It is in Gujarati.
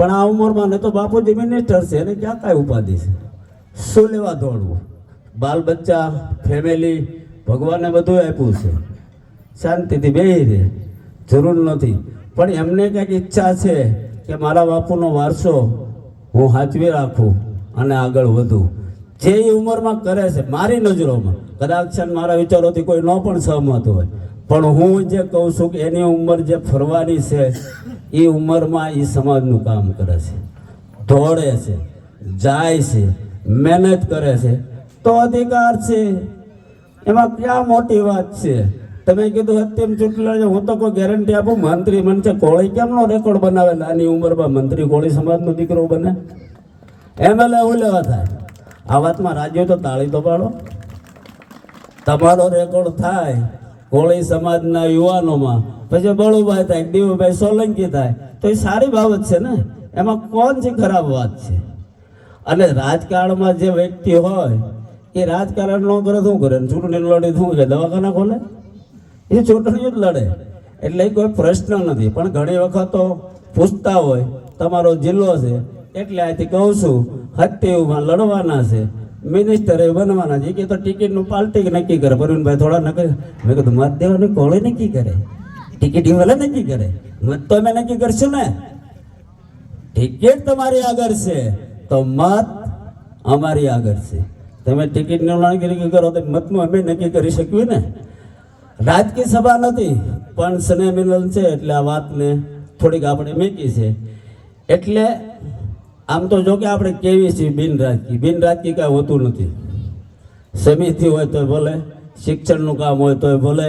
પણ આ ઉંમરમાં ને તો બાપુજી મિનિસ્ટર છે એને ક્યાં કાંઈ ઉપાધિ છે? શું લેવા દોડવું? બાલ બચ્ચા ફેમિલી ભગવાને બધું આપ્યું છે. શાંતિથી બે રહે. જરૂર નથી. પણ એમને કંઈક ઈચ્છા છે કે મારા બાપુનો વારસો હું સાચવી રાખું અને આગળ વધું. જે એ ઉંમરમાં કરે છે, મારી નજરોમાં, કદાચ મારા વિચારોથી કોઈ ન પણ સહમત હોય. પણ હું જે કહું છું કે એની ઉંમર જે ફરવાની છે એ ઉંમરમાં એ સમાજનું કામ કરે છે. દોડે છે, જાય છે, મહેનત કરે છે. તો અધિકાર છે. એમાં ક્યાં મોટી વાત છે? તમે કીધું અત્યમ ચૂંટણી હું તો કોઈ ગેરંટી આપું, મંત્રી મન છે કોળી કેમનો રેકોર્ડ બનાવે? નાની ઉંમરમાં મંત્રી કોળી સમાજનો દીકરો બને. એમએલએ હું લેવા થાય. આ વાતમાં રાજ્યો તો તાળી તો પાડો. તમારો રેકોર્ડ થાય. કોળી સમાજના યુવાનોમાં. પછી બળુભાઈ થાય, દીવુભાઈ સોલંકી થાય. તો એ સારી બાબત છે ને? એમાં કોણ છે ખરાબ વાત છે? અને રાજકારણમાં જે વ્યક્તિ હોય, એ રાજકારણ ન કરે શું કરે? ચૂંટણી લડે શું કરે? દવાખાના ખોલે? એ ચૂંટણી જ લડે. એટલે કોઈ પ્રશ્ન નથી. પણ ઘણી વખત તો પૂછતા હોય, તમારો જિલ્લો છે, એટલે આથી કહું છું હત્યામાં લડવાના છે. મિનિસ્ટરે બનવાના છે. કે તો ટિકિટનું પાલટી નક્કી કરે. પરવીનભાઈ થોડા નક્કી મેં કીધું મત દેવાનું કોળે નક્કી કરે. ટિકિટ વાળા નક્કી કરે. મત તો અમે નક્કી કરશું ને. ટિકિટ તમારી આગળ છે. તો મત અમારી આગળ છે. તમે ટિકિટનું નક્કી કરો તો મતનું અમે નક્કી કરી શકીએ ને. રાજકીય સભા નથી, પણ સ્નેહ મિલન છે એટલે આ વાતને થોડીક આપણે મેકી છે. એટલે આમ તો જો કે આપણે કેવી છીએ બિન રાજકી બિન રાજકી કાંઈ હોતું નથી. સમિતિ હોય તોય ભલે, શિક્ષણનું કામ હોય તોય ભલે